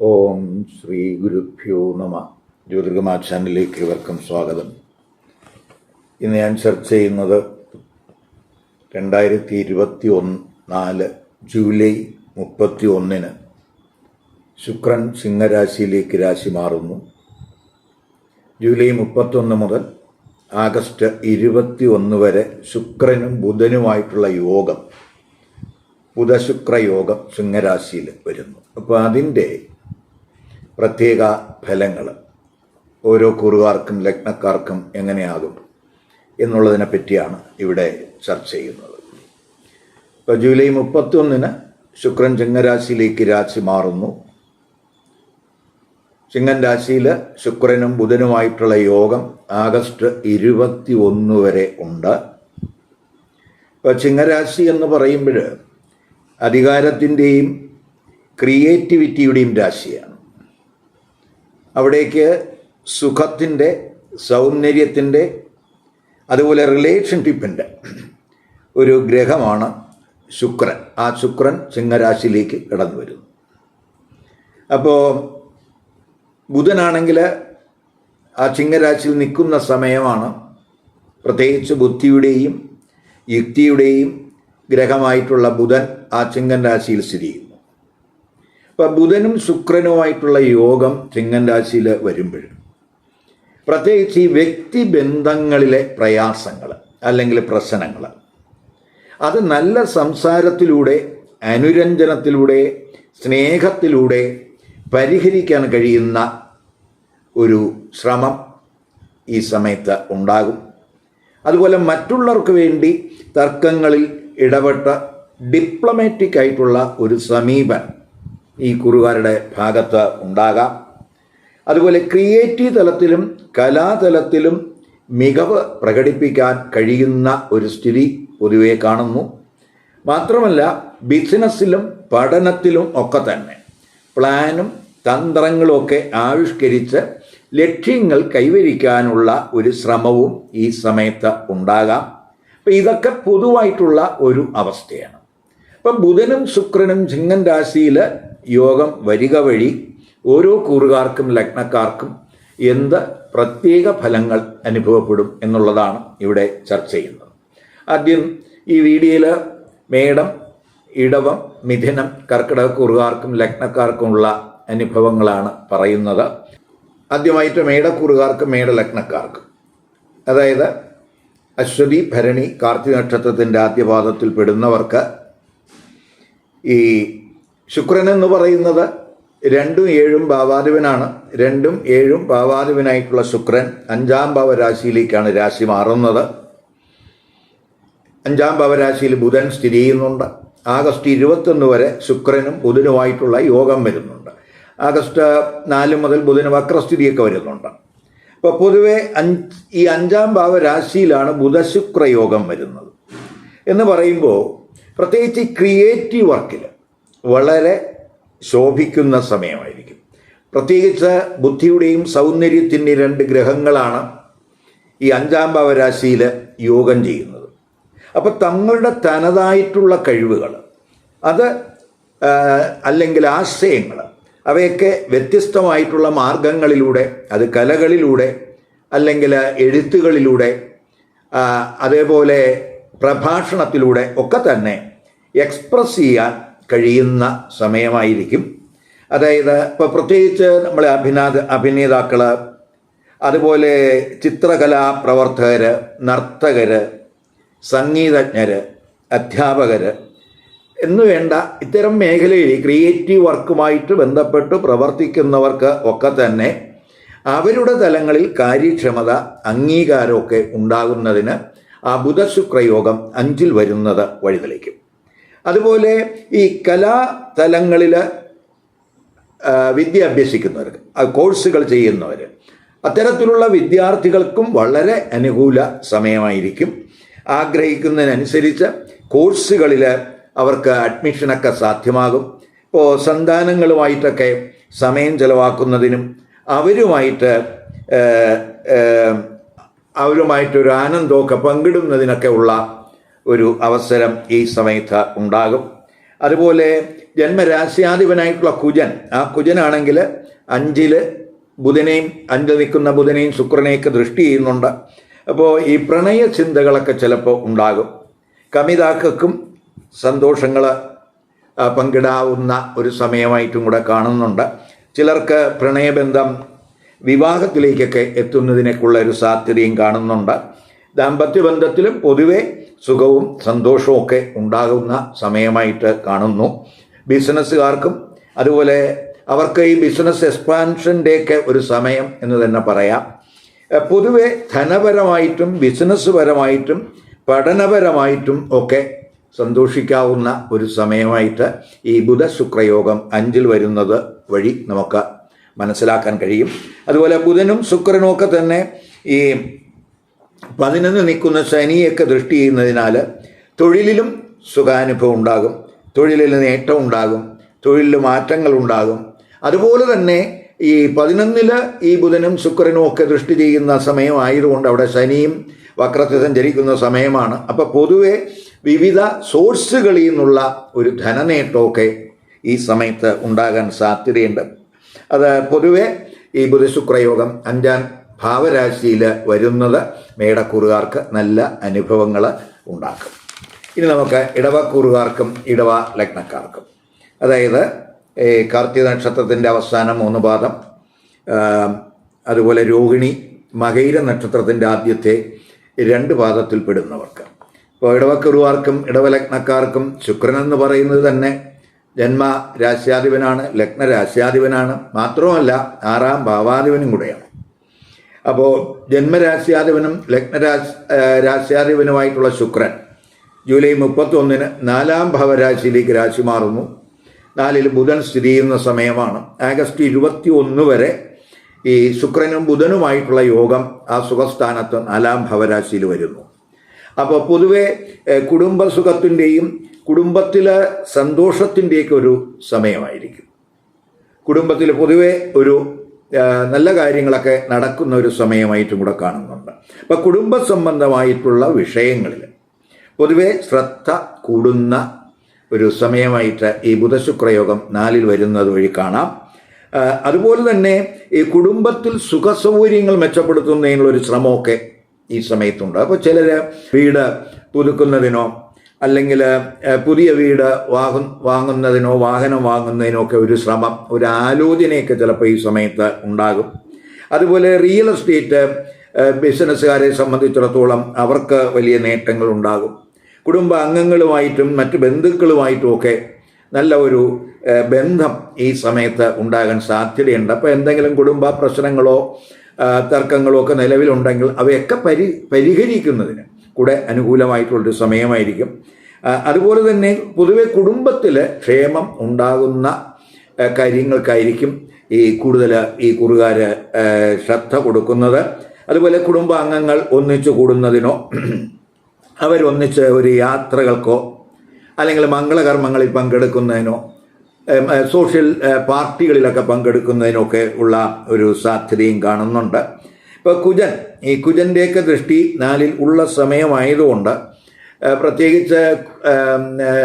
ഓം ശ്രീ ഗുരുഭ്യോ നമ. ജ്യോതിർഗമാ ചാനലിലേക്ക് ഇവർക്കും സ്വാഗതം. ഇന്ന് ഞാൻ ചർച്ച ചെയ്യുന്നത് രണ്ടായിരത്തി ഇരുപത്തി ഒന്ന് നാല് ജൂലൈ മുപ്പത്തി ഒന്നിന് ശുക്രൻ സിംഹരാശിയിലേക്ക് രാശി മാറുന്നു. ജൂലൈ മുപ്പത്തൊന്ന് മുതൽ ആഗസ്റ്റ് ഇരുപത്തി ഒന്ന് വരെ ശുക്രനും ബുധനുമായിട്ടുള്ള യോഗം ബുധശുക്ര യോഗം സിംഹരാശിയിൽ വരുന്നു. അപ്പോൾ അതിന്റെ പ്രത്യേക ഫലങ്ങൾ. ഓരോ കുറുകാർക്കും ലഗ്നക്കാർക്കും എങ്ങനെയാകും എന്നുള്ളതിനെ പറ്റിയാണ് ഇവിടെ ചർച്ച ചെയ്യുന്നത്. ഇപ്പോൾ ജൂലൈ മുപ്പത്തൊന്നിന് ശുക്രൻ ചിങ്ങരാശിയിലേക്ക് രാശി മാറുന്നു. ചിങ്ങൻ രാശിയിൽ ശുക്രനും ബുധനുമായിട്ടുള്ള യോഗം ആഗസ്റ്റ് ഇരുപത്തി ഒന്ന് വരെ ഉണ്ട്. ഇപ്പോൾ ചിങ്ങരാശി എന്ന് പറയുമ്പോൾ അധികാരത്തിന്റെയും ക്രിയേറ്റിവിറ്റിയുടെയും രാശിയാണ്. അവിടേക്ക് സുഖത്തിന്റെ സൗന്ദര്യത്തിന്റെ അതുപോലെ റിലേഷൻഷിപ്പിന്റെ ഒരു ഗ്രഹമാണ് ശുക്രൻ. ആ ശുക്രൻ സിംഹരാശിയിലേക്ക് കടന്നു വരുന്നു. അപ്പോൾ ബുധനാണെങ്കിൽ ആ ചിങ്ങരാശിയിൽ നിൽക്കുന്ന സമയമാണ് പ്രത്യേകിച്ച് ബുദ്ധിയുടെയും യുക്തിയുടെയും ഗ്രഹമായിട്ടുള്ള ബുധൻ ആ ചിങ്ങൻ രാശിയിൽ സ്ഥിതി ചെയ്യുന്നു അപ്പം ബുധനും ശുക്രനുമായിട്ടുള്ള യോഗം ചിങ്ങൻ രാശിയിൽ വരുമ്പോൾ പ്രത്യേകിച്ച് ഈ വ്യക്തിബന്ധങ്ങളിലെ പ്രയാസങ്ങൾ അല്ലെങ്കിൽ പ്രശ്നങ്ങൾ അത് നല്ല സംസാരത്തിലൂടെ അനുരഞ്ജനത്തിലൂടെ സ്നേഹത്തിലൂടെ പരിഹരിക്കാൻ കഴിയുന്ന ഒരു ശ്രമം ഈ സമയത്ത് ഉണ്ടാകും. അതുപോലെ മറ്റുള്ളവർക്ക് വേണ്ടി തർക്കങ്ങളിൽ ഇടപെട്ട ഡിപ്ലോമാറ്റിക് ആയിട്ടുള്ള ഒരു സമീപനം ഈ കുറുകാരുടെ ഭാഗത്ത് ഉണ്ടാകാം. അതുപോലെ ക്രിയേറ്റീവ് തലത്തിലും കലാതലത്തിലും മികവ് പ്രകടിപ്പിക്കാൻ കഴിയുന്ന ഒരു സ്ഥിതി പൊതുവെ കാണുന്നു. മാത്രമല്ല ബിസിനസ്സിലും പഠനത്തിലും ഒക്കെ തന്നെ പ്ലാനും തന്ത്രങ്ങളുമൊക്കെ ആവിഷ്കരിച്ച് ലക്ഷ്യങ്ങൾ കൈവരിക്കാനുള്ള ഒരു ശ്രമവും ഈ സമയത്ത് ഉണ്ടാകാം. അപ്പം ഇതൊക്കെ പൊതുവായിട്ടുള്ള ഒരു അവസ്ഥയാണ്. അപ്പം ബുധനും ശുക്രനും ചിങ്ങൻ രാശിയിൽ യോഗം വരിക വഴി ഓരോ കൂറുകാർക്കും ലഗ്നക്കാർക്കും എന്ത് പ്രത്യേക ഫലങ്ങൾ അനുഭവപ്പെടും എന്നുള്ളതാണ് ഇവിടെ ചർച്ച ചെയ്യുന്നത്. ആദ്യം ഈ വീഡിയോയിൽ മേടം ഇടവം മിഥുനം കർക്കിടക കൂറുകാർക്കും ലഗ്നക്കാർക്കുമുള്ള അനുഭവങ്ങളാണ് പറയുന്നത്. ആദ്യമായിട്ട് മേടക്കുറുകാർക്കും മേടലഗ്നക്കാർക്കും. അതായത് അശ്വതി ഭരണി കാർത്തിക നക്ഷത്രത്തിന്റെ ആദ്യപാദത്തിൽ പെടുന്നവർക്ക് ഈ ശുക്രൻ എന്ന് പറയുന്നത് രണ്ടും ഏഴും ഭാവാധിപനാണ്. രണ്ടും ഏഴും ഭാവാധിപനായിട്ടുള്ള ശുക്രൻ അഞ്ചാം ഭാവരാശിയിലേക്കാണ് രാശി മാറുന്നത്. അഞ്ചാം ഭാവരാശിയിൽ ബുധൻ സ്ഥിതി ചെയ്യുന്നുണ്ട്. ആഗസ്റ്റ് ഇരുപത്തൊന്ന് വരെ ശുക്രനും ബുധനുമായിട്ടുള്ള യോഗം വരുന്നുണ്ട്. ആഗസ്റ്റ് നാല് മുതൽ ബുധന് വക്രസ്ഥിതിയൊക്കെ വരുന്നുണ്ട്. അപ്പോൾ പൊതുവെ അഞ്ച് ഈ അഞ്ചാം ഭാവരാശിയിലാണ് ബുധശുക്ര യോഗം വരുന്നത്. എന്ന് പറയുമ്പോൾ പ്രത്യേകിച്ച് ക്രിയേറ്റീവ് വർക്കിൽ വളരെ ശോഭിക്കുന്ന സമയമായിരിക്കും. പ്രത്യേകിച്ച് ബുദ്ധിയുടെയും സൗന്ദര്യത്തിന്റെയും രണ്ട് ഗ്രഹങ്ങളാണ് ഈ അഞ്ചാം ഭാവരാശിയിൽ യോഗം ചെയ്യുന്നത്. അപ്പോൾ തങ്ങളുടെ തനതായിട്ടുള്ള കഴിവുകൾ അത് അല്ലെങ്കിൽ ആശയങ്ങൾ അവയൊക്കെ വ്യത്യസ്തമായിട്ടുള്ള മാർഗങ്ങളിലൂടെ അത് കലകളിലൂടെ അല്ലെങ്കിൽ എഴുത്തുകളിലൂടെ അതേപോലെ പ്രഭാഷണത്തിലൂടെ ഒക്കെ തന്നെ എക്സ്പ്രസ് ചെയ്യാൻ കഴിയുന്ന സമയമായിരിക്കും. അതായത് ഇപ്പോൾ പ്രത്യേകിച്ച് നമ്മളെ അഭിനാ അഭിനേതാക്കൾ അതുപോലെ ചിത്രകലാ പ്രവർത്തകർ നർത്തകർ സംഗീതജ്ഞർ അധ്യാപകർ എന്നുവേണ്ട ഇത്തരം മേഖലയിൽ ക്രിയേറ്റീവ് വർക്കുമായിട്ട് ബന്ധപ്പെട്ട് പ്രവർത്തിക്കുന്നവർക്ക് ഒക്കെ തന്നെ അവരുടെ തലങ്ങളിൽ കാര്യക്ഷമത അംഗീകാരമൊക്കെ ഉണ്ടാകുന്നതിന് ആ ബുധശുക്രയോഗം അഞ്ചിൽ വരുന്നത് വഴിതെളിക്കും. അതുപോലെ ഈ കലാതലങ്ങളിൽ വിദ്യ അഭ്യസിക്കുന്നവർക്ക് കോഴ്സുകൾ ചെയ്യുന്നവർ അത്തരത്തിലുള്ള വിദ്യാർത്ഥികൾക്കും വളരെ അനുകൂല സമയമായിരിക്കും. ആഗ്രഹിക്കുന്നതിനനുസരിച്ച് കോഴ്സുകളിൽ അവർക്ക് അഡ്മിഷനൊക്കെ സാധ്യമാകും. ഇപ്പോൾ സന്താനങ്ങളുമായിട്ടൊക്കെ സമയം ചെലവാക്കുന്നതിനും അവരുമായിട്ട് അവരുമായിട്ടൊരു ആനന്ദമൊക്കെ പങ്കിടുന്നതിനൊക്കെ ഉള്ള ഒരു അവസരം ഈ സമയത്ത് ഉണ്ടാകും. അതുപോലെ ജന്മരാശ്യാധിപനായിട്ടുള്ള കുജൻ ആ കുജനാണെങ്കിൽ അഞ്ചിൽ ബുധനെയും അഞ്ചിൽ നിൽക്കുന്ന ബുധനെയും ശുക്രനെയൊക്കെ ദൃഷ്ടി ചെയ്യുന്നുണ്ട്. അപ്പോൾ ഈ പ്രണയ ചിന്തകളൊക്കെ ചിലപ്പോൾ ഉണ്ടാകും. കമിതാക്കും സന്തോഷങ്ങൾ പങ്കിടാവുന്ന ഒരു സമയമായിട്ടും കൂടെ കാണുന്നുണ്ട്. ചിലർക്ക് പ്രണയബന്ധം വിവാഹത്തിലേക്കൊക്കെ എത്തുന്നതിനേക്കുള്ള ഒരു സാധ്യതയും കാണുന്നുണ്ട്. ദാമ്പത്യ ബന്ധത്തിലും പൊതുവെ സുഖവും സന്തോഷവും ഒക്കെ ഉണ്ടാകുന്ന സമയമായിട്ട് കാണുന്നു. ബിസിനസ്സുകാർക്കും അതുപോലെ അവർക്ക് ഈ ബിസിനസ് എക്സ്പാൻഷന്റെയൊക്കെ ഒരു സമയം എന്ന് തന്നെ പറയാം. പൊതുവെ ധനപരമായിട്ടും ബിസിനസ് പരമായിട്ടും പഠനപരമായിട്ടും ഒക്കെ സന്തോഷിക്കാവുന്ന ഒരു സമയമായിട്ട് ഈ ബുധശുക്രയോഗം അഞ്ചിൽ വരുന്നത് വഴി നമുക്ക് മനസ്സിലാക്കാൻ കഴിയും. അതുപോലെ ബുധനും ശുക്രനും ഒക്കെ തന്നെ ഈ പതിനൊന്ന് നിൽക്കുന്ന ശനിയൊക്കെ ദൃഷ്ടി ചെയ്യുന്നതിനാൽ തൊഴിലിലും സുഖാനുഭവം ഉണ്ടാകും. തൊഴിലിൽ നേട്ടം ഉണ്ടാകും. തൊഴിലിൽ മാറ്റങ്ങൾ ഉണ്ടാകും. അതുപോലെ തന്നെ ഈ പതിനൊന്നിൽ ഈ ബുധനും ശുക്രനും ഒക്കെ ദൃഷ്ടി ചെയ്യുന്ന സമയമായതുകൊണ്ട് അവിടെ ശനിയും വക്രത്തിൽ സഞ്ചരിക്കുന്ന സമയമാണ്. അപ്പോൾ പൊതുവെ വിവിധ സോഴ്സുകളിൽ നിന്നുള്ള ഒരു ധനനേട്ടമൊക്കെ ഈ സമയത്ത് ഉണ്ടാകാൻ സാധ്യതയുണ്ട്. അത് പൊതുവെ ഈ ബുധശുക്രയോഗം അഞ്ചാം ഭാവരാശിയിൽ വരുന്നത് മേടക്കൂറുകാർക്ക് നല്ല അനുഭവങ്ങൾ ഉണ്ടാക്കും. ഇനി നമുക്ക് ഇടവക്കൂറുകാർക്കും ഇടവ ലഗ്നക്കാർക്കും. അതായത് ഈ കാർത്തിക നക്ഷത്രത്തിന്റെ അവസാനം മൂന്ന് പാദം അതുപോലെ രോഹിണി മകൈര നക്ഷത്രത്തിന്റെ ആദ്യത്തെ രണ്ട് പാദത്തിൽ പെടുന്നവർക്ക്. ഇപ്പോൾ ഇടവക്കുറുവാർക്കും ഇടവലഗ്നക്കാർക്കും ശുക്രൻ എന്ന് പറയുന്നത് തന്നെ ജന്മ രാശ്യാധിപനാണ് ലഗ്ന രാശ്യാധിപനാണ് മാത്രമല്ല ആറാം ഭാവാധിപനും കൂടെയാണ്. അപ്പോൾ ജന്മരാശ്യാധിപനും ലഗ്നരാശ് രാശ്യാധിപനുമായിട്ടുള്ള ശുക്രൻ ജൂലൈ മുപ്പത്തൊന്നിന് നാലാം ഭവരാശിയിലേക്ക് രാശി മാറുന്നു. നാലിൽ ബുധൻ സ്ഥിതി ചെയ്യുന്ന സമയമാണ്. ആഗസ്റ്റ് ഇരുപത്തി ഒന്ന് വരെ ഈ ശുക്രനും ബുധനുമായിട്ടുള്ള യോഗം ആ സുഖസ്ഥാനത്ത് നാലാം ഭവരാശിയിൽ വരുന്നു. അപ്പോൾ പൊതുവെ കുടുംബസുഖത്തിന്റെയും കുടുംബത്തിലെ സന്തോഷത്തിന്റെയൊക്കെ ഒരു സമയമായിരിക്കും. കുടുംബത്തിൽ പൊതുവെ ഒരു നല്ല കാര്യങ്ങളൊക്കെ നടക്കുന്ന ഒരു സമയമായിട്ടും കൂടെ കാണുന്നുണ്ട്. അപ്പം കുടുംബ സംബന്ധമായിട്ടുള്ള വിഷയങ്ങളിൽ പൊതുവെ ശ്രദ്ധ കൂടുന്ന ഒരു സമയമായിട്ട് ഈ ബുധശുക്രയോഗം നാലിൽ വരുന്നത് വഴി കാണാം. അതുപോലെ തന്നെ ഈ കുടുംബത്തിൽ സുഖസൗകര്യങ്ങൾ മെച്ചപ്പെടുത്തുന്നതിനുള്ള ഒരു ശ്രമമൊക്കെ ഈ സമയത്തുണ്ട്. അപ്പോൾ ചിലർ വീട് പുതുക്കുന്നതിനോ അല്ലെങ്കിൽ പുതിയ വീട് വാങ്ങു വാങ്ങുന്നതിനോ വാഹനം വാങ്ങുന്നതിനോ ഒക്കെ ഒരു ശ്രമം ഒരു ആലോചനയൊക്കെ ചിലപ്പോൾ ഈ സമയത്ത് ഉണ്ടാകും. അതുപോലെ റിയൽ എസ്റ്റേറ്റ് ബിസിനസ്സുകാരെ സംബന്ധിച്ചിടത്തോളം അവർക്ക് വലിയ നേട്ടങ്ങൾ ഉണ്ടാകും. കുടുംബ അംഗങ്ങളുമായിട്ടും മറ്റ് ബന്ധുക്കളുമായിട്ടും ഒക്കെ നല്ല ഒരു ബന്ധം ഈ സമയത്ത് ഉണ്ടാകാൻ സാധ്യതയുണ്ട്. അപ്പോൾ എന്തെങ്കിലും കുടുംബ പ്രശ്നങ്ങളോ തർക്കങ്ങളോ ഒക്കെ നിലവിലുണ്ടെങ്കിൽ അവയൊക്കെ പരി പരിഹരിക്കുന്നതിന് കൂടെ അനുകൂലമായിട്ടുള്ളൊരു സമയമായിരിക്കും. അതുപോലെ തന്നെ പൊതുവെ കുടുംബത്തിൽ ക്ഷേമം ഉണ്ടാകുന്ന കാര്യങ്ങൾക്കായിരിക്കും ഈ കൂടുതൽ ഈ കുറുകാർ ശ്രദ്ധ കൊടുക്കുന്നത്. അതുപോലെ കുടുംബാംഗങ്ങൾ ഒന്നിച്ചു കൂടുന്നതിനോ അവരൊന്നിച്ച് ഒരു യാത്രകൾക്കോ അല്ലെങ്കിൽ മംഗളകർമ്മങ്ങളിൽ പങ്കെടുക്കുന്നതിനോ സോഷ്യൽ പാർട്ടികളിലൊക്കെ പങ്കെടുക്കുന്നതിനൊക്കെ ഉള്ള ഒരു സാധ്യതയും കാണുന്നുണ്ട്. ഇപ്പോൾ കുജൻ ഈ കുജന്റെയൊക്കെ ദൃഷ്ടി നാലിൽ ഉള്ള സമയമായതുകൊണ്ട് പ്രത്യേകിച്ച്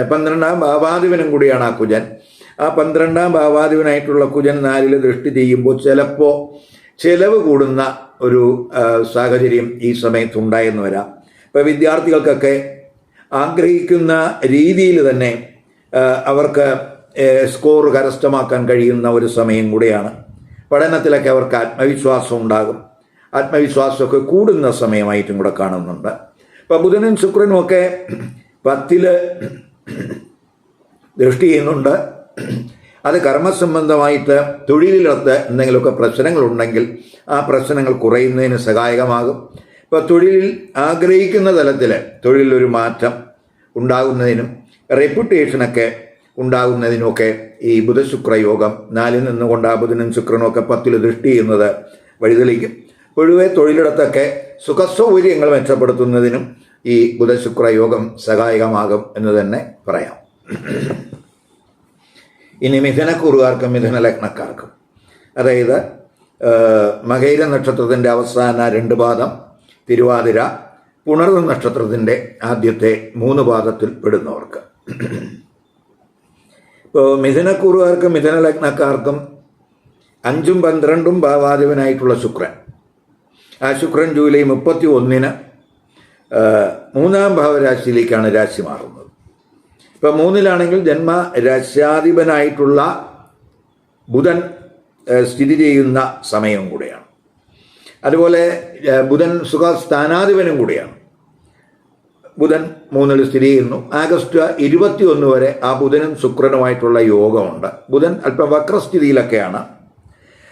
പന്ത്രണ്ടാം ഭാവാധിപനും കൂടിയാണ് ആ കുജൻ. ആ പന്ത്രണ്ടാം ഭാവാധിപനായിട്ടുള്ള കുജൻ നാലിൽ ദൃഷ്ടി ചെയ്യുമ്പോൾ ചിലപ്പോൾ ചിലവ് കൂടുന്ന ഒരു സാഹചര്യം ഈ സമയത്ത് ഉണ്ടായെന്ന് വരാം. ഇപ്പോൾ വിദ്യാർത്ഥികൾക്കൊക്കെ ആഗ്രഹിക്കുന്ന രീതിയിൽ തന്നെ അവർക്ക് സ്കോർ കരസ്ഥമാക്കാൻ കഴിയുന്ന ഒരു സമയം കൂടിയാണ്. പഠനത്തിലൊക്കെ അവർക്ക് ആത്മവിശ്വാസം ഉണ്ടാകും. ആത്മവിശ്വാസമൊക്കെ കൂടുന്ന സമയമായിട്ടും കൂടെ കാണുന്നുണ്ട്. ഇപ്പോൾ ബുധനും ശുക്രനും ഒക്കെ പത്തിൽ ദൃഷ്ടി ചെയ്യുന്നുണ്ട്. അത് കർമ്മസംബന്ധമായിട്ട് തൊഴിലിലത്ത് എന്തെങ്കിലുമൊക്കെ പ്രശ്നങ്ങളുണ്ടെങ്കിൽ ആ പ്രശ്നങ്ങൾ കുറയുന്നതിന് സഹായകമാകും. ഇപ്പോൾ തൊഴിലിൽ ആഗ്രഹിക്കുന്ന തലത്തിൽ തൊഴിലൊരു മാറ്റം ഉണ്ടാകുന്നതിനും റെപ്യൂട്ടേഷനൊക്കെ ഉണ്ടാകുന്നതിനുമൊക്കെ ഈ ബുധശുക്രയോഗം നാലിൽ നിന്നുകൊണ്ട് ആ ബുധനും ശുക്രനും ഒക്കെ പത്തിൽ ദൃഷ്ടി ചെയ്യുന്നത് വഴിതെളിക്കും. പൊതുവെ തൊഴിലിടത്തൊക്കെ സുഖസൗകര്യങ്ങൾ മെച്ചപ്പെടുത്തുന്നതിനും ഈ ബുധശുക്ര യോഗം സഹായകമാകും എന്ന് തന്നെ പറയാം. ഇനി മിഥുനക്കുറുകാർക്കും മിഥുന ലഗ്നക്കാർക്കും അതായത് മകൈര നക്ഷത്രത്തിന്റെ അവസാന രണ്ട് പാദം തിരുവാതിര പുണർവ നക്ഷത്രത്തിന്റെ ആദ്യത്തെ മൂന്ന് പാദത്തിൽ പെടുന്നവർക്ക്. ഇപ്പോൾ മിഥുനക്കൂറുകാർക്കും മിഥുന ലഗ്നക്കാർക്കും അഞ്ചും പന്ത്രണ്ടും ഭാവാധിപനായിട്ടുള്ള ശുക്രൻ. ആ ശുക്രൻ ജൂലൈ മുപ്പത്തി ഒന്നിന് മൂന്നാം ഭാവരാശിയിലേക്കാണ് രാശി മാറുന്നത്. ഇപ്പം മൂന്നിലാണെങ്കിൽ ജന്മ രാശ്യാധിപനായിട്ടുള്ള ബുധൻ സ്ഥിതി ചെയ്യുന്ന സമയം കൂടെയാണ്. അതുപോലെ ബുധൻ സുഖ സ്ഥാനാധിപനും കൂടിയാണ്. ബുധൻ മൂന്നിൽ സ്ഥിതി ചെയ്യുന്നു. ആഗസ്റ്റ് ഇരുപത്തി ഒന്ന് വരെ ആ ബുധനും ശുക്രനുമായിട്ടുള്ള യോഗമുണ്ട്. ബുധൻ അല്പം വക്രസ്ഥിതിയിലൊക്കെയാണ്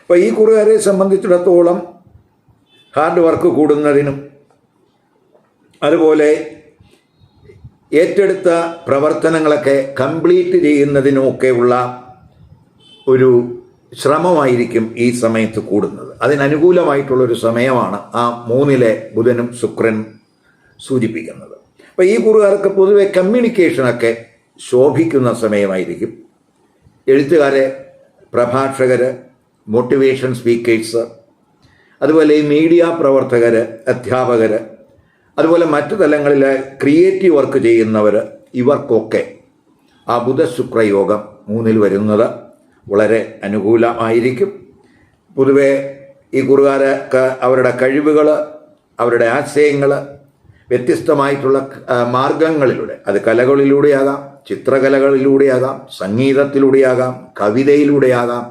അപ്പോൾ ഈ കുറുകാരെ സംബന്ധിച്ചിടത്തോളം ഹാർഡ് വർക്ക് കൂടുന്നതിനും അതുപോലെ ഏറ്റെടുത്ത പ്രവർത്തനങ്ങളൊക്കെ കംപ്ലീറ്റ് ചെയ്യുന്നതിനുമൊക്കെയുള്ള ഒരു ശ്രമമായിരിക്കും ഈ സമയത്ത് കൂടുന്നത്. അതിനനുകൂലമായിട്ടുള്ളൊരു സമയമാണ് ആ മൂന്നിലെ ബുധനും ശുക്രനും സൂചിപ്പിക്കുന്നത്. അപ്പോൾ ഈ കുറുകാർക്ക് പൊതുവെ കമ്മ്യൂണിക്കേഷനൊക്കെ ശോഭിക്കുന്ന സമയമായിരിക്കും. എഴുത്തുകാരെ പ്രഭാഷകർ മോട്ടിവേഷൻ സ്പീക്കേഴ്സ് അതുപോലെ ഈ മീഡിയ പ്രവർത്തകർ അധ്യാപകർ അതുപോലെ മറ്റു തലങ്ങളിൽ ക്രിയേറ്റീവ് വർക്ക് ചെയ്യുന്നവർ ഇവർക്കൊക്കെ ആ ബുധശുക്രയോഗം മൂന്നിൽ വരുന്നത് വളരെ അനുകൂലമായിരിക്കും. പൊതുവെ ഈ കുറുകാരൊക്കെ അവരുടെ കഴിവുകൾ അവരുടെ ആശയങ്ങൾ വ്യത്യസ്തമായിട്ടുള്ള മാർഗങ്ങളിലൂടെ അത് കലകളിലൂടെയാകാം ചിത്രകലകളിലൂടെയാകാം സംഗീതത്തിലൂടെയാകാം കവിതയിലൂടെയാകാം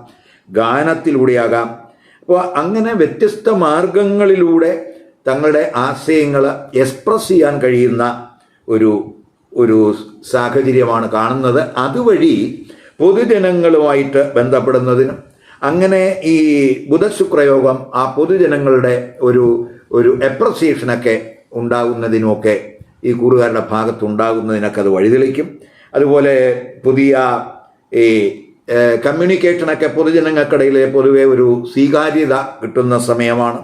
ഗാനത്തിലൂടെയാകാം അപ്പോൾ അങ്ങനെ വ്യത്യസ്ത മാർഗങ്ങളിലൂടെ തങ്ങളുടെ ആശയങ്ങൾ എക്സ്പ്രസ് ചെയ്യാൻ കഴിയുന്ന ഒരു ഒരു സാഹചര്യമാണ് കാണുന്നത്. അതുവഴി പൊതുജനങ്ങളുമായിട്ട് ബന്ധപ്പെടുന്നതിനും അങ്ങനെ ഈ ബുധശുക്രയോഗം ആ പൊതുജനങ്ങളുടെ ഒരു ഒരു എപ്രസിയേഷനൊക്കെ ഉണ്ടാകുന്നതിനുമൊക്കെ ഈ കൂറുകാരുടെ ഭാഗത്ത് ഉണ്ടാകുന്നതിനൊക്കെ അത് വഴിതെളിക്കും. അതുപോലെ പുതിയ ഈ കമ്മ്യൂണിക്കേഷനൊക്കെ പൊതുജനങ്ങൾക്കിടയിൽ പൊതുവെ ഒരു സ്വീകാര്യത കിട്ടുന്ന സമയമാണ്.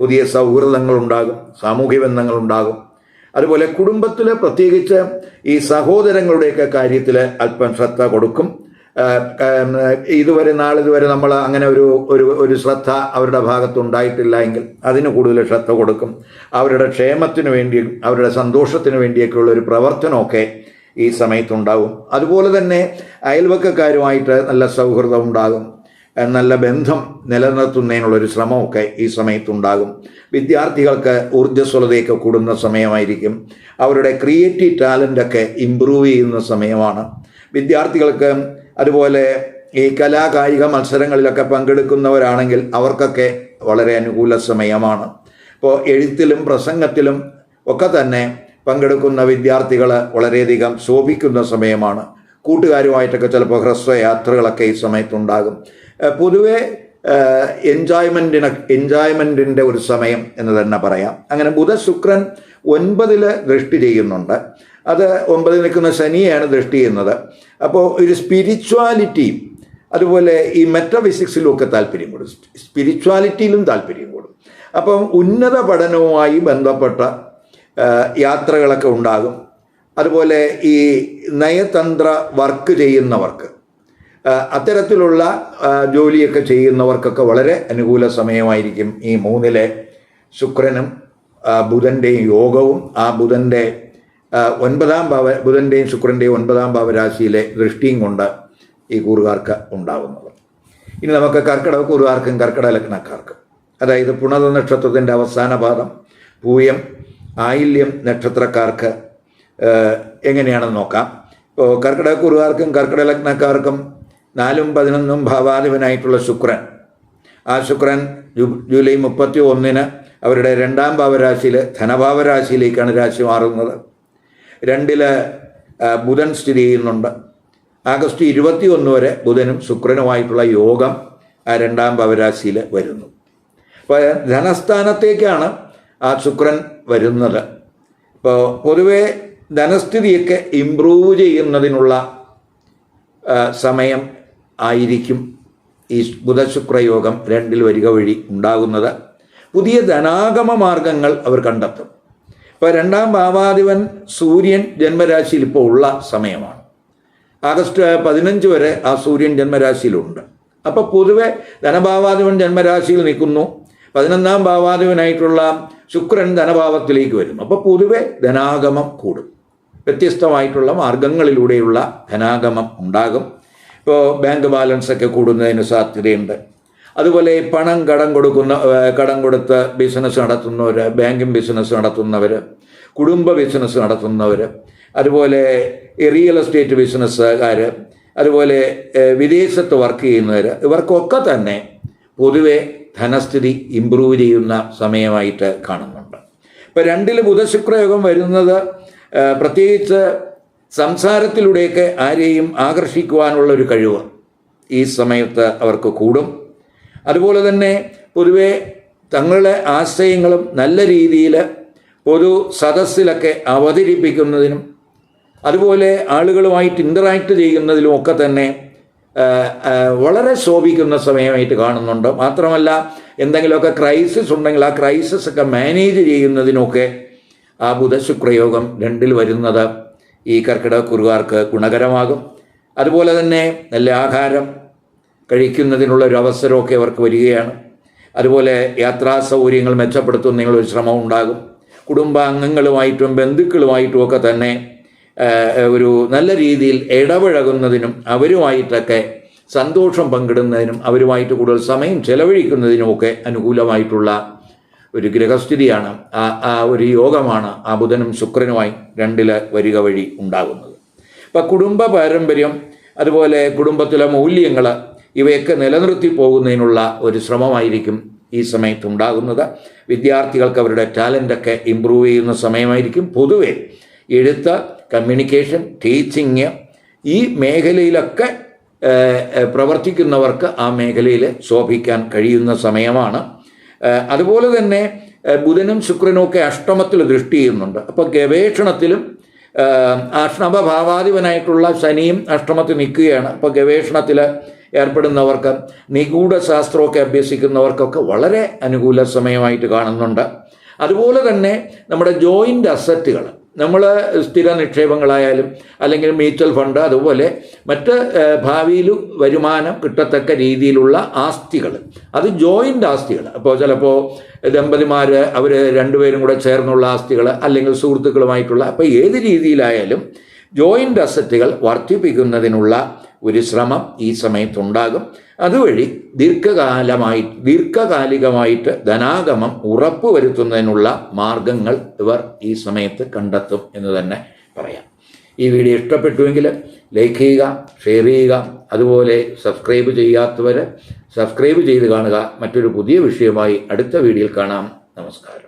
പുതിയ സൗഹൃദങ്ങളുണ്ടാകും സാമൂഹ്യ ബന്ധങ്ങളുണ്ടാകും. അതുപോലെ കുടുംബത്തിൽ പ്രത്യേകിച്ച് ഈ സഹോദരങ്ങളുടെയൊക്കെ കാര്യത്തിൽ അല്പം ശ്രദ്ധ കൊടുക്കും. ഇതുവരെ നാളിതുവരെ നമ്മൾ അങ്ങനെ ഒരു ഒരു ഒരു ശ്രദ്ധ അവരുടെ ഭാഗത്ത് ഉണ്ടായിട്ടില്ല എങ്കിൽ അതിന് കൂടുതൽ ശ്രദ്ധ കൊടുക്കും. അവരുടെ ക്ഷേമത്തിന് വേണ്ടിയും അവരുടെ സന്തോഷത്തിന് വേണ്ടിയൊക്കെയുള്ള ഒരു പ്രവർത്തനമൊക്കെ ഈ സമയത്തുണ്ടാകും അതുപോലെ തന്നെ അയൽവക്കക്കാരുമായിട്ട് നല്ല സൗഹൃദം ഉണ്ടാകും. നല്ല ബന്ധം നിലനിർത്തുന്നതിനുള്ളൊരു ശ്രമമൊക്കെ ഈ സമയത്തുണ്ടാകും. വിദ്യാർത്ഥികൾക്ക് ഊർജസ്വലതയൊക്കെ കൂടുന്ന സമയമായിരിക്കും. അവരുടെ ക്രിയേറ്റീവ് ടാലന്റൊക്കെ ഇമ്പ്രൂവ് ചെയ്യുന്ന സമയമാണ്. വിദ്യാർത്ഥികൾക്ക് അതുപോലെ ഈ കലാകായിക മത്സരങ്ങളിലൊക്കെ പങ്കെടുക്കുന്നവരാണെങ്കിൽ അവർക്കൊക്കെ വളരെ അനുകൂല സമയമാണ്. ഇപ്പോൾ എഴുത്തിലും പ്രസംഗത്തിലും ഒക്കെ തന്നെ പങ്കെടുക്കുന്ന വിദ്യാർത്ഥികൾ വളരെയധികം ശോഭിക്കുന്ന സമയമാണ്. കൂട്ടുകാരുമായിട്ടൊക്കെ ചിലപ്പോൾ ഹ്രസ്വയാത്രകളൊക്കെ ഈ സമയത്തുണ്ടാകും. പൊതുവെ എൻജോയ്മെന്റിന് എൻജോയ്മെന്റിന്റെ ഒരു സമയം എന്ന് തന്നെ പറയാം. അങ്ങനെ ബുധ ശുക്രൻ ഒൻപതിൽ ദൃഷ്ടി ചെയ്യുന്നുണ്ട്. അത് ഒമ്പതിൽ നിൽക്കുന്ന ശനിയാണ് ദൃഷ്ടി ചെയ്യുന്നത്. അപ്പോൾ ഒരു സ്പിരിച്വാലിറ്റിയും അതുപോലെ ഈ മെറ്റഫിസിക്സിലും ഒക്കെ താല്പര്യം കൂടും. സ്പിരിച്വാലിറ്റിയിലും താല്പര്യം കൂടും. അപ്പം ഉന്നത പഠനവുമായി ബന്ധപ്പെട്ട യാത്രകളൊക്കെ ഉണ്ടാകും. അതുപോലെ ഈ നയതന്ത്ര വർക്ക് ചെയ്യുന്നവർക്ക് അത്തരത്തിലുള്ള ജോലിയൊക്കെ ചെയ്യുന്നവർക്കൊക്കെ വളരെ അനുകൂല സമയമായിരിക്കും ഈ മൂന്നിലെ ശുക്രനും ബുധന്റെയും യോഗവും ആ ബുധന്റെ ഒൻപതാം ഭാവ ബുധന്റെയും ശുക്രന്റെയും ഒൻപതാം ഭാവരാശിയിലെ ദൃഷ്ടിയും കൊണ്ട് ഈ കൂറുകാർക്ക് ഉണ്ടാകുന്നത് ഇനി നമുക്ക് കർക്കിടക കൂറുകാർക്കും കർക്കിടക ലഗ്നക്കാർക്കും അതായത് പുണത നക്ഷത്രത്തിന്റെ അവസാന പാദം പൂയം ആയില്യം നക്ഷത്രക്കാർക്ക് എങ്ങനെയാണെന്ന് നോക്കാം. ഇപ്പോൾ കർക്കിടക കുറുകാർക്കും കർക്കിടക ലഗ്നക്കാർക്കും നാലും പതിനൊന്നും ഭാവാധിപനായിട്ടുള്ള ശുക്രൻ. ആ ശുക്രൻ ജൂലൈ മുപ്പത്തി ഒന്നിന് അവരുടെ രണ്ടാം ഭാവരാശിയിൽ ധനഭാവരാശിയിലേക്കാണ് രാശി മാറുന്നത്. രണ്ടിൽ ബുധൻ സ്ഥിതി ചെയ്യുന്നുണ്ട്. ആഗസ്റ്റ് ഇരുപത്തി ഒന്ന് വരെ ബുധനും ശുക്രനുമായിട്ടുള്ള യോഗം ആ രണ്ടാം ഭാവരാശിയിൽ വരുന്നു. അപ്പോൾ ധനസ്ഥാനത്തേക്കാണ് ആ ശുക്രൻ വരുന്നത്. ഇപ്പോൾ പൊതുവേ ധനസ്ഥിതിയൊക്കെ ഇമ്പ്രൂവ് ചെയ്യുന്നതിനുള്ള സമയം ആയിരിക്കും ഈ ബുധശുക്രയോഗം രണ്ടിൽ വരിക വഴി ഉണ്ടാകുന്നത്. പുതിയ ധനാഗമ മാർഗങ്ങൾ അവർ കണ്ടെത്തും. ഇപ്പോൾ രണ്ടാം ഭാവാധിപൻ സൂര്യൻ ജന്മരാശിയിൽ ഇപ്പോൾ ഉള്ള സമയമാണ്. ആഗസ്റ്റ് പതിനഞ്ച് വരെ ആ സൂര്യൻ ജന്മരാശിയിലുണ്ട്. അപ്പോൾ പൊതുവെ ധനഭാവാധിപൻ ജന്മരാശിയിൽ നിൽക്കുന്നു. പതിനൊന്നാം ഭാവാധിപനായിട്ടുള്ള ശുക്രൻ ധനഭാവത്തിലേക്ക് വരും. അപ്പോൾ പൊതുവെ ധനാഗമം കൂടും. വ്യത്യസ്തമായിട്ടുള്ള മാർഗങ്ങളിലൂടെയുള്ള ധനാഗമം ഉണ്ടാകും. ഇപ്പോൾ ബാങ്ക് ബാലൻസ് ഒക്കെ കൂടുന്നതിന് സാധ്യതയുണ്ട്. അതുപോലെ പണം കടം കൊടുക്കുന്ന കടം കൊടുത്ത് ബിസിനസ് നടത്തുന്നവർ ബാങ്കിങ് ബിസിനസ് നടത്തുന്നവർ കുടുംബ ബിസിനസ് നടത്തുന്നവർ അതുപോലെ റിയൽ എസ്റ്റേറ്റ് ബിസിനസ്സുകാർ അതുപോലെ വിദേശത്ത് വർക്ക് ചെയ്യുന്നവർ ഇവർക്കൊക്കെ തന്നെ പൊതുവെ ധനസ്ഥിതി ഇമ്പ്രൂവ് ചെയ്യുന്ന സമയമായിട്ട് കാണുന്നുണ്ട്. ഇപ്പം രണ്ടിൽ ബുധശുക്രയോഗം വരുന്നത് പ്രത്യേകിച്ച് സംസാരത്തിലൂടെയൊക്കെ ആരെയും ആകർഷിക്കുവാനുള്ള ഒരു കഴിവ് ഈ സമയത്ത് അവർക്ക് കൂടും. അതുപോലെ തന്നെ പൊതുവെ തങ്ങളുടെ ആശയങ്ങളും നല്ല രീതിയിൽ പൊതു സദസ്സിലൊക്കെ അവതരിപ്പിക്കുന്നതിനും അതുപോലെ ആളുകളുമായിട്ട് ഇന്ററാക്ട് ചെയ്യുന്നതിലും ഒക്കെ തന്നെ വളരെ ശോഭിക്കുന്ന സമയമായിട്ട് കാണുന്നുണ്ട്. മാത്രമല്ല എന്തെങ്കിലുമൊക്കെ ക്രൈസിസ് ഉണ്ടെങ്കിൽ ആ ക്രൈസിസ് ഒക്കെ മാനേജ് ചെയ്യുന്നതിനൊക്കെ ആ ബുധശുക്രയോഗം രണ്ടിൽ വരുന്നത് ഈ കർക്കിടക കുറുകാർക്ക് ഗുണകരമാകും. അതുപോലെ തന്നെ നല്ല ആഹാരം കഴിക്കുന്നതിനുള്ള ഒരു അവസരമൊക്കെ അവർക്ക് വരികയാണ്. അതുപോലെ യാത്രാ സൗകര്യങ്ങൾ മെച്ചപ്പെടുത്തുന്നതിനുള്ള ഒരു ശ്രമം ഉണ്ടാകും. കുടുംബാംഗങ്ങളുമായിട്ടും ബന്ധുക്കളുമായിട്ടും ഒക്കെ തന്നെ ഒരു നല്ല രീതിയിൽ ഇടപഴകുന്നതിനും അവരുമായിട്ടൊക്കെ സന്തോഷം പങ്കിടുന്നതിനും അവരുമായിട്ട് കൂടുതൽ സമയം ചെലവഴിക്കുന്നതിനുമൊക്കെ അനുകൂലമായിട്ടുള്ള ഒരു ഗ്രഹസ്ഥിതിയാണ് ആ ഒരു യോഗമാണ് ആ ബുധനും ശുക്രനുമായി രണ്ടിൽ വരിക വഴി ഉണ്ടാകുന്നത്. അപ്പം കുടുംബ പാരമ്പര്യം അതുപോലെ കുടുംബത്തിലെ മൂല്യങ്ങൾ ഇവയൊക്കെ നിലനിർത്തി പോകുന്നതിനുള്ള ഒരു ശ്രമമായിരിക്കും ഈ സമയത്ത് ഉണ്ടാകുന്നത്. വിദ്യാർത്ഥികൾക്ക് അവരുടെ ടാലന്റൊക്കെ ഇമ്പ്രൂവ് ചെയ്യുന്ന സമയമായിരിക്കും. പൊതുവെ എഴുത്ത് കമ്മ്യൂണിക്കേഷൻ ടീച്ചിങ് ഈ മേഖലയിലൊക്കെ പ്രവർത്തിക്കുന്നവർക്ക് ആ മേഖലയിൽ ശോഭിക്കാൻ കഴിയുന്ന സമയമാണ്. അതുപോലെ തന്നെ ബുധനും ശുക്രനും ഒക്കെ അഷ്ടമത്തിൽ ദൃഷ്ടി ചെയ്യുന്നുണ്ട്. അപ്പോൾ ഗവേഷണത്തിലും അഷ്ടമഭാവാധിപനായിട്ടുള്ള ശനിയും അഷ്ടമത്തിൽ നിൽക്കുകയാണ്. അപ്പോൾ ഗവേഷണത്തിൽ ഏർപ്പെടുന്നവർക്ക് നിഗൂഢ ശാസ്ത്രമൊക്കെ അഭ്യസിക്കുന്നവർക്കൊക്കെ വളരെ അനുകൂല സമയമായിട്ട് കാണുന്നുണ്ട്. അതുപോലെ തന്നെ നമ്മുടെ ജോയിന്റ് അസറ്റുകൾ നമ്മൾ സ്ഥിര നിക്ഷേപങ്ങളായാലും അല്ലെങ്കിൽ മ്യൂച്വൽ ഫണ്ട് അതുപോലെ മറ്റ് ഭാവിയിൽ വരുമാനം കിട്ടത്തക്ക രീതിയിലുള്ള ആസ്തികൾ അത് ജോയിന്റ് ആസ്തികൾ അപ്പോൾ ചിലപ്പോൾ ദമ്പതിമാർ അവർ രണ്ടുപേരും കൂടെ ചേർന്നുള്ള ആസ്തികൾ അല്ലെങ്കിൽ സുഹൃത്തുക്കളുമായിട്ടുള്ള അപ്പോൾ ഏത് രീതിയിലായാലും ജോയിന്റ് അസറ്റുകൾ വർദ്ധിപ്പിക്കുന്നതിനുള്ള ഒരു ശ്രമം ഈ സമയത്തുണ്ടാകും. അതുവഴി ദീർഘകാലമായി ദീർഘകാലികമായിട്ട് ധനാഗമം ഉറപ്പുവരുത്തുന്നതിനുള്ള മാർഗങ്ങൾ ഇവർ ഈ സമയത്ത് കണ്ടെത്തും എന്ന് തന്നെ പറയാം. ഈ വീഡിയോ ഇഷ്ടപ്പെട്ടുവെങ്കിൽ ലൈക്ക് ചെയ്യുക ഷെയർ ചെയ്യുക അതുപോലെ സബ്സ്ക്രൈബ് ചെയ്യാത്തവർ സബ്സ്ക്രൈബ് ചെയ്ത് കാണുക. മറ്റൊരു പുതിയ വിഷയമായി അടുത്ത വീഡിയോയിൽ കാണാം. നമസ്കാരം.